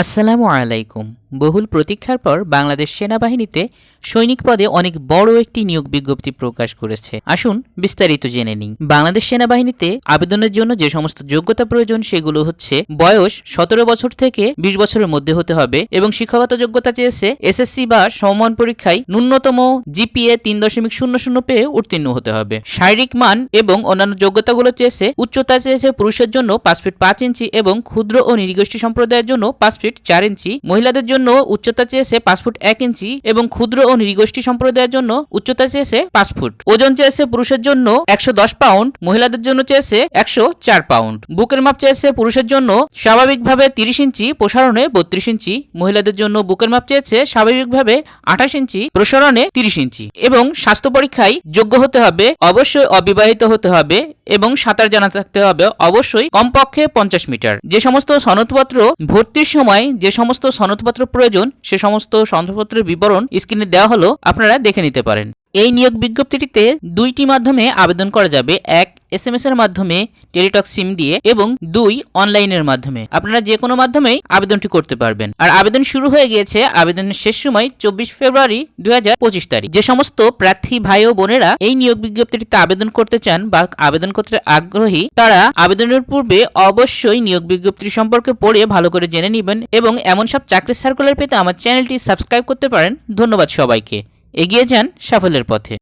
আসসালামু আলাইকুম। বহুল প্রতীক্ষার পর বাংলাদেশ সেনাবাহিনীতে সৈনিক পদে অনেক বড় একটি নিয়োগ বিজ্ঞপ্তি প্রকাশ করেছে। আসুন বিস্তারিত জেনে নিই। বাংলাদেশ সেনাবাহিনীতে আবেদনের জন্য যে সমস্ত যোগ্যতা প্রয়োজন সেগুলো হচ্ছে, বয়স সতেরো বছর থেকে বিশ বছরের মধ্যে হতে হবে এবং শিক্ষাগত যোগ্যতা চেয়েছে এসএসসি বা সমমান পরীক্ষায় ন্যূনতম জিপিএ তিন দশমিক শূন্য শূন্য পেয়ে উত্তীর্ণ হতে হবে। শারীরিক মান এবং অন্যান্য যোগ্যতাগুলো চেয়েছে, উচ্চতা চেয়েছে পুরুষের জন্য পাঁচ ফিট পাঁচ ইঞ্চি এবং ক্ষুদ্র ও নৃগোষ্ঠী সম্প্রদায়ের জন্য পাঁচ ফিট চার ইঞ্চি, মহিলাদের জন্য উচ্চতা চেয়েছে পাঁচ ফুট এক ইঞ্চি এবং ক্ষুদ্র ও নৃগোষ্ঠী সম্প্রদায়ের জন্য উচ্চতা চেয়েছে পাঁচ ফুট। ওজন চেয়েছে পুরুষের জন্য একশো দশ পাউন্ড, মহিলাদের জন্য চেয়েছে একশো চার পাউন্ড। বুকের মাপ চেয়েছে পুরুষের জন্য স্বাভাবিকভাবে তিরিশ ইঞ্চি, প্রসারণে বত্রিশ ইঞ্চি, মহিলাদের জন্য বুকের মাপ চেয়েছে স্বাভাবিকভাবে আঠাশ ইঞ্চি, প্রসারণে তিরিশ ইঞ্চি। এবং স্বাস্থ্য পরীক্ষায় যোগ্য হতে হবে, অবশ্যই অবিবাহিত হতে হবে এবং সাঁতার জানা থাকতে হবে অবশ্যই কমপক্ষে পঞ্চাশ মিটার। যে সমস্ত সনদপত্র ভর্তির সময়, যে সমস্ত সনদপত্র প্রয়োজন, সে সমস্ত সনদপত্রের বিবরণ স্ক্রিনে দেওয়া হলো, আপনারা দেখে নিতে পারেন। এই নিয়োগ বিজ্ঞপ্তিটিতে দুইটি মাধ্যমে আবেদন করা যাবে। এক এস এম এস এর মাধ্যমে টেলিটক সিম দিয়ে এবং দুই অনলাইনের মাধ্যমে। আপনারা যে কোনো মাধ্যমেই আবেদনটি করতে পারবেন। আর আবেদন শুরু হয়ে গিয়েছে আবেদনের শেষ সময় চব্বিশ ফেব্রুয়ারি দু হাজার পঁচিশ তারিখ। যে সমস্ত প্রার্থী ভাই ও বোনেরা এই নিয়োগ বিজ্ঞপ্তিটিতে আবেদন করতে চান বা আবেদন করতে আগ্রহী, তারা আবেদনের পূর্বে অবশ্যই নিয়োগ বিজ্ঞপ্তি সম্পর্কে পড়ে ভালো করে জেনে নেবেন এবং এমন সব চাকরির সার্কুলার পেতে আমার চ্যানেলটি সাবস্ক্রাইব করতে পারেন। ধন্যবাদ সবাইকে। এগিয়ে যান সাফল্যের পথে।